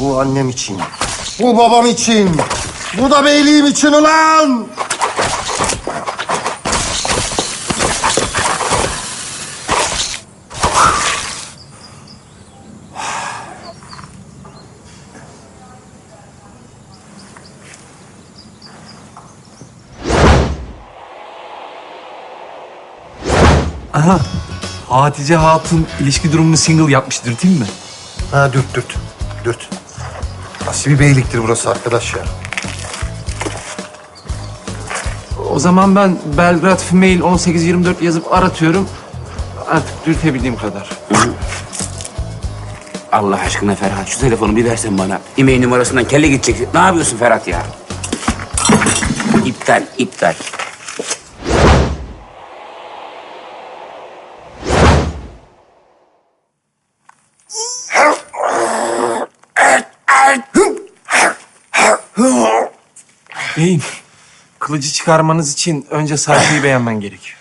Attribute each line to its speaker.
Speaker 1: Bu annem için. Bu babam için. Bu da beyliğim için ulan!
Speaker 2: Aha. Hatice Hatun ilişki durumunu single yapmıştır değil mi?
Speaker 1: Ha dürt dürt. Dürt. Nasıl bir beyliktir burası arkadaş ya?
Speaker 2: O zaman ben Belgrad Female 1824 yazıp aratıyorum. Artık dürtebildiğim kadar.
Speaker 3: Allah aşkına Ferhat şu telefonu bir versen bana. İmeğin numarasından kelle gidecek. Ne yapıyorsun Ferhat ya? İptal, iptal.
Speaker 2: Beyim, kılıcı çıkarmanız için önce sayfayı beğenmen gerekiyor.